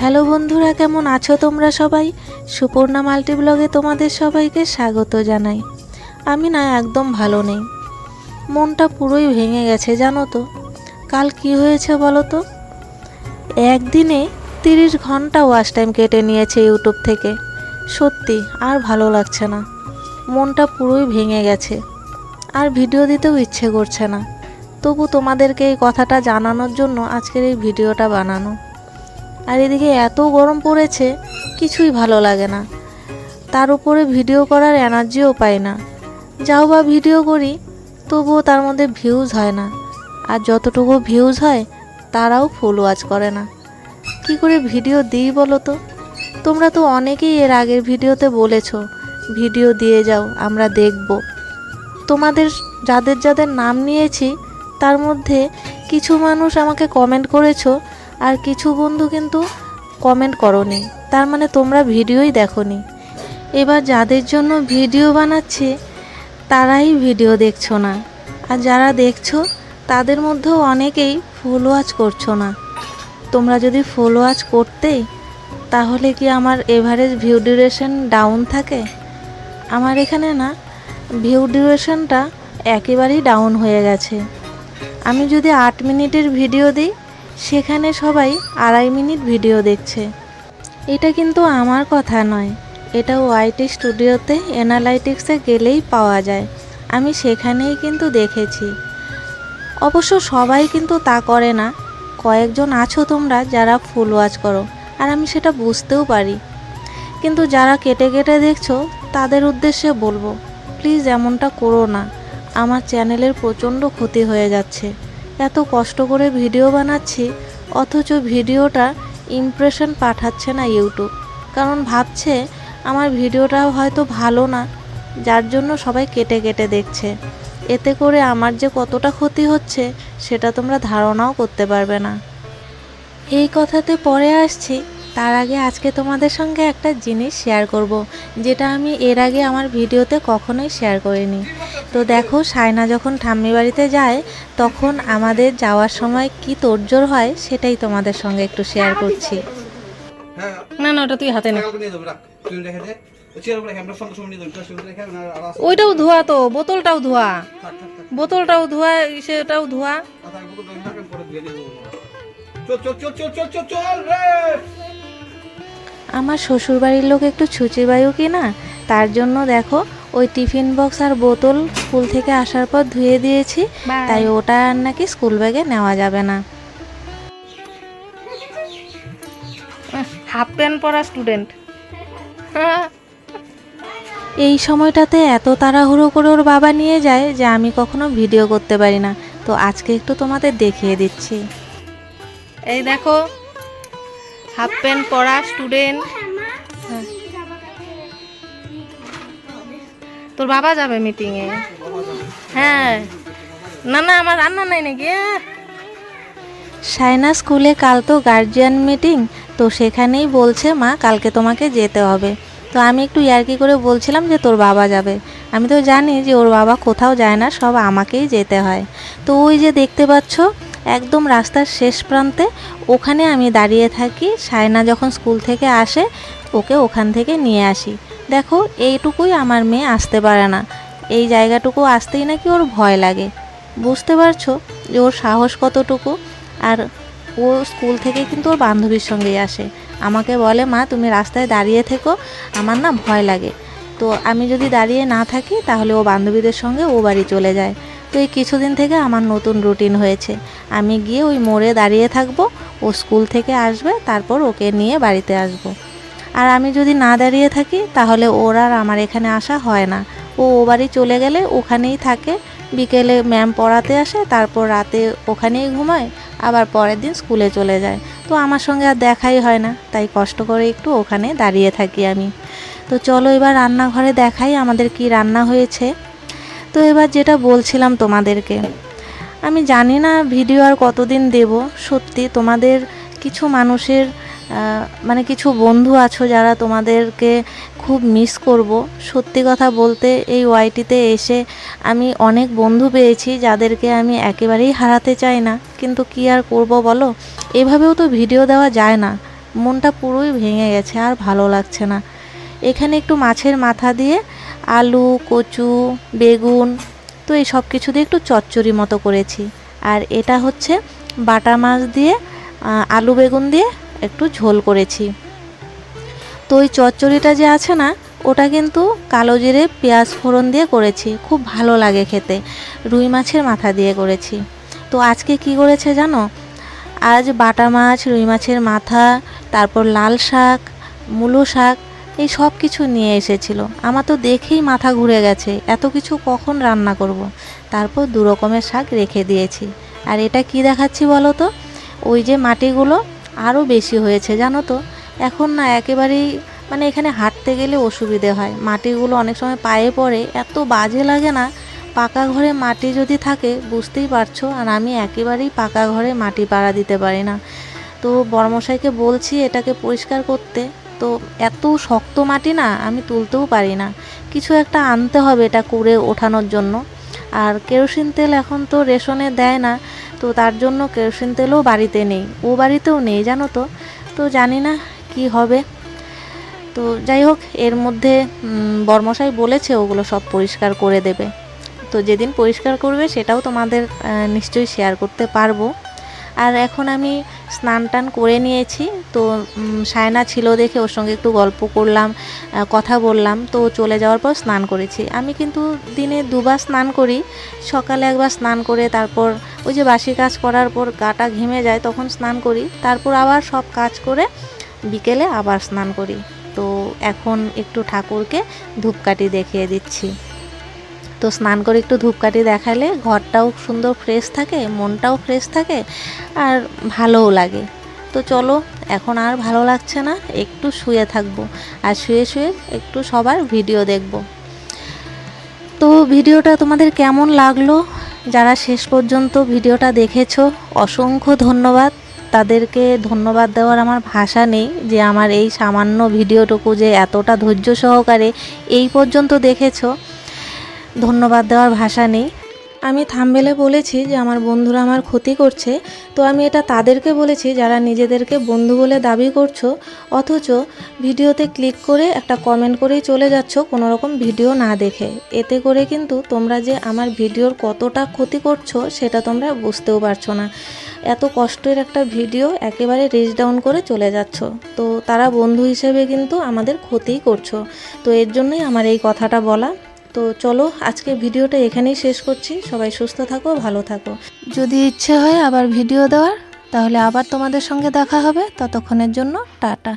Hello বন্ধুরা, কেমন আছো তোমরা সবাই? সুপর্ণা মাল্টি ব্লগে তোমাদের সবাইকে স্বাগত জানাই। আমি না, একদম ভালো নেই। মনটা পুরোই ভেঙে গেছে, জানো তো। কাল কি হয়েছে বলো তো? একদিনে তিরিশ ঘণ্টা ওয়াচ টাইম কেটে নিয়েছে ইউটিউব থেকে। সত্যি, আর ভালো লাগছে না। মনটা পুরোই ভেঙে গেছে। আর ভিডিও দিতেও ইচ্ছে করছে না। তবু তোমাদেরকে এই কথাটা জানানোর জন্য আজকের এই ভিডিওটা বানানো। আর এদিকে এত গরম পড়েছে, কিছুই ভালো লাগে না। তার উপরে ভিডিও করার এনার্জিও পাই না। যাও বা ভিডিও করি, তবুও তার মধ্যে ভিউজ হয় না। আর যতটুকু ভিউজ হয়, তারাও ফুল ওয়াচ করে না। কি করে ভিডিও দিই বলো তো? তোমরা তো অনেকেই এর আগের ভিডিওতে বলেছ, ভিডিও দিয়ে যাও, আমরা দেখব। তোমাদের যাদের যাদের নাম নিয়েছি, তার মধ্যে কিছু মানুষ আমাকে কমেন্ট করেছ আর কিছু বন্ধু কিন্তু কমেন্ট করনি। তার মানে তোমরা ভিডিওই দেখোনি। এবার যাদের জন্য ভিডিও বানাচ্ছি, তারাই ভিডিও দেখছ না। আর যারা দেখছ, তাদের মধ্যেও অনেকেই ফুল ওয়াচ করছ না। তোমরা যদি ফুল ওয়াচ করতেই তাহলে কি আমার এভারেজ ভিউ ডিউরেশন ডাউন থাকে? আমার এখানে না ভিউ ডিউরেশনটা একেবারেই ডাউন হয়ে গেছে। আমি যদি আট মিনিটের ভিডিও দিই সেখানে সবাই আড়াই মিনিট ভিডিও দেখছে। এটা কিন্তু আমার কথা নয়। এটা ওয়াইটি স্টুডিওতে অ্যানালাইটিক্সে গেলেই পাওয়া যায়। আমি সেখানেই কিন্তু দেখেছি। অবশ্য সবাই কিন্তু তা করে না। কয়েকজন আছো তোমরা যারা ফুল ওয়াচ করো, আর আমি সেটা বুঝতেও পারি। কিন্তু যারা কেটে কেটে দেখছ, তাদের উদ্দেশ্যে বলব প্লিজ এমনটা করো না। আমার চ্যানেলের প্রচণ্ড ক্ষতি হয়ে যাচ্ছে। এত কষ্ট করে ভিডিও বানাচ্ছি, অথচ ভিডিওটা ইমপ্রেশন পাঠাচ্ছে না ইউটিউব কারণ ভাবছে, আমার ভিডিওটা হয়তো ভালো না, যার জন্য সবাই কেটে কেটে দেখছে। এতে করে আমার যে কতটা ক্ষতি হচ্ছে, সেটা তোমরা ধারণাও করতে পারবে না। এই কথাতে পরে আসছি। তার আগে আজকে তোমাদের সঙ্গে একটা জিনিস শেয়ার করব যেটা আমি এর আগে আমার ভিডিওতে কখনোই শেয়ার করিনি। তো দেখো সায়না যখন ঠাম্মি বাড়িতে যায় তখন আমাদের যাওয়ার সময় কি তোড়জোড় হয় সেটাই তোমাদের সঙ্গে একটু শেয়ার করছি। না না ওটা তুই হাতে নে। ওইটাও ধোয়া তো বোতলটাও ধোয়া। বোতলটাও ধোয়া সেটাও ধোয়া। চল চল চল চল চল চল চল রে! আমার শ্বশুরবাড়ির লোক একটু ছুচি বায়ু কি না? তার জন্য দেখো ওই টিফিন বক্স আর বোতল স্কুল থেকে আসার পর ধুয়ে দিয়েছি। তাই ওটা আর নাকি স্কুল ব্যাগে নেওয়া যাবে না। হাফ প্যান্ট পরা স্টুডেন্ট। এই সময়টাতে এত তাড়াহুড়ো করে ওর বাবা নিয়ে যায় যে আমি কখনো ভিডিও করতে পারি না। তো আজকে একটু তোমাদের দেখিয়ে দিচ্ছি। এই দেখো হাফ প্যান্ট পরা স্টুডেন্ট। তোর বাবা যাবে মিটিংয়ে? হ্যাঁ। না না, আমার রান্না নাই নাকি। সায়না স্কুলে কাল তো গার্জিয়ান মিটিং তো সেখানেই বলছে, মা, কালকে তোমাকে যেতে হবে। তো আমি একটু ইয়ার্কি করে বলছিলাম যে, তোর বাবা যাবে। আমি তো জানি যে, ওর বাবা কোথাও যায় না, সব আমাকেই যেতে হয়। তো ওই যে দেখতে পাচ্ছ একদম রাস্তার শেষ প্রান্তে। ওখানে আমি দাঁড়িয়ে থাকি। সায়না যখন স্কুল থেকে আসে, ওকে ওখান থেকে নিয়ে আসি। দেখো, এইটুকুই আমার মেয়ে আসতে পারে না। এই জায়গাটুকু আসতেই নাকি ওর ভয় লাগে। বুঝতে পারছ? যে ওর সাহস কতটুকু? আর ও স্কুল থেকে কিন্তু ওর বান্ধবীর সঙ্গেই আসে। আমাকে বলে, মা, তুমি রাস্তায় দাঁড়িয়ে থেকো। আমার না ভয় লাগে। তো আমি যদি দাঁড়িয়ে না থাকি, তাহলে ও বান্ধবীদের সঙ্গে ও বাড়ি চলে যায়। তো এই কিছুদিন থেকে আমার নতুন রুটিন হয়েছে। আমি গিয়ে ওই মোড়ে দাঁড়িয়ে থাকব, ও স্কুল থেকে আসবে, তারপর ওকে নিয়ে বাড়িতে আসব। আর আমি যদি না দাঁড়িয়ে থাকি, তাহলে ওর আর আমার এখানে আসা হয় না। ও ও বাড়ি চলে গেলে ওখানেই থাকে। বিকেলে ম্যাম পড়াতে আসে, তারপর রাতে ওখানেই ঘুমায়, আবার পরের দিন স্কুলে চলে যায়। তো আমার সঙ্গে আর দেখাই হয় না, তাই কষ্ট করে একটু ওখানে দাঁড়িয়ে থাকি আমি। তো চলো এবার রান্নাঘরে দেখাই আমাদের কি রান্না হয়েছে। তো এবার যেটা বলছিলাম তোমাদেরকে, আমি জানি না ভিডিও আর কতদিন দেব, সত্যি তোমাদের কিছু মানুষের মানে কিছু বন্ধু আছো যারা তোমাদেরকে খুব মিস করব। সত্যি কথা বলতে এই ওয়াইটিতে এসে আমি অনেক বন্ধু পেয়েছি যাদেরকে আমি একেবারেই হারাতে চাই না। কিন্তু কি আর করব বলো? এভাবেও তো ভিডিও দেওয়া যায় না। মনটা পুরোই ভেঙে গেছে, আর ভালো লাগছে না। এখানে একটু মাছের মাথা দিয়ে আলু, কচু, বেগুন, তো এই সব কিছু দিয়ে একটু চচ্চড়ি মতো করেছি। আর এটা হচ্ছে বাটা মাছ দিয়ে আলু বেগুন দিয়ে একটু ঝোল করেছি। তো ওই চচ্চড়িটা যে আছে না, ওটা কিন্তু কালো জিরে পেঁয়াজ ফোড়ন দিয়ে করেছি। খুব ভালো লাগে খেতে। রুই মাছের মাথা দিয়ে করেছি। তো আজকে কি করেছে জানো? আজ বাটা মাছ, রুই মাছের মাথা, তারপর লাল শাক, মূলো শাক এই সব কিছু নিয়ে এসেছিল। আমার তো দেখেই মাথা ঘুরে গেছে, এত কিছু কখন রান্না করব। তারপর দু রকমের শাক রেখে দিয়েছি। আর এটা কি দেখাচ্ছি বলো তো? ওই যে মাটিগুলো আরও বেশি হয়েছে, জানো তো? এখন না একেবারেই মানে এখানে হাঁটতে গেলে অসুবিধে হয়। মাটিগুলো অনেক সময় পায়ে পড়ে, এত বাজে লাগে না। পাকা ঘরে মাটি যদি থাকে, বুঝতেই পারছ? আর আমি একেবারেই পাকা ঘরে মাটি পাড়া দিতে পারি না। তো বড়মশাইকে বলছি এটাকে পরিষ্কার করতে। তো এত শক্ত মাটি না আমি তুলতেও পারি না। কিছু একটা আনতে হবে এটা করে ওঠানোর জন্য। আর কেরোসিন তেল এখন তো রেশনে দেয় না, তো তার জন্য কেরোসিন তেলও বাড়িতে নেই। ও বাড়িতেও নেই, জানো তো? তো জানি না কি হবে। তো যাই হোক, এর মধ্যে বর্মশাই বলেছে ওগুলো সব পরিষ্কার করে দেবে। তো যেদিন পরিষ্কার করবে সেটাও তোমাদের নিশ্চয়ই শেয়ার করতে পারব। আর এখন আমি স্নান টান করে নিয়েছি। তো সায়না ছিল দেখে ওর সঙ্গে একটু গল্প করলাম কথা বললাম। তো চলে যাওয়ার পর স্নান করেছি। আমি কিন্তু দিনে দুবার স্নান করি। সকালে একবার স্নান করে তারপর ওই যে বাসি কাজ করার পর গাটা ঘেমে যায় তখন স্নান করি। তারপর আবার সব কাজ করে বিকেলে আবার স্নান করি। তো এখন একটু ঠাকুরকে ধূপকাঠি দেখিয়ে দিচ্ছি। তো স্নান করে একটু ধূপকাঠি দেখালে ঘরটাও সুন্দর ফ্রেশ থাকে, মনটাও ফ্রেশ থাকে আর ভালোও লাগে। তো চলো, এখন আর ভালো লাগছে না, একটু শুয়ে থাকব আর শুয়ে শুয়ে একটু সবার ভিডিও দেখব। তো ভিডিওটা তোমাদের কেমন লাগল? যারা শেষ পর্যন্ত ভিডিওটা দেখেছ, অসংখ্য ধন্যবাদ। তাদেরকে ধন্যবাদ দেওয়ার আমার ভাষা নেই যে আমার এই সামান্য ভিডিওটুকু যে এতটা ধৈর্য সহকারে এই পর্যন্ত দেখেছ। ধন্যবাদ দেওয়ার ভাষা নেই। আমি থামবেলে বলেছি যে আমার বন্ধুরা আমার ক্ষতি করছে, তো আমি এটা তাদেরকে বলেছি যারা নিজেদেরকে বন্ধু বলে দাবি করছ, অথচ ভিডিওতে ক্লিক করে একটা কমেন্ট করেই চলে যাচ্ছ কোনো রকম ভিডিও না দেখে। এতে করে কিন্তু তোমরা যে আমার ভিডিওর কতটা ক্ষতি করছ সেটা তোমরা বুঝতেও পারছ না। এত কষ্টের একটা ভিডিও একেবারে রিচ ডাউন করে চলে যাচ্ছ। তো তারা বন্ধু হিসেবে কিন্তু আমাদের ক্ষতিই করছ। তো এর জন্যই আমার এই কথাটা বলা। তো চলো আজকে ভিডিওটা এখানেই শেষ করছি। সবাই সুস্থ থাকো, ভালো থাকো। যদি ইচ্ছে হয় আবার ভিডিও দেওয়ার, তাহলে আবার তোমাদের সঙ্গে দেখা হবে। ততক্ষণের জন্য টাটা।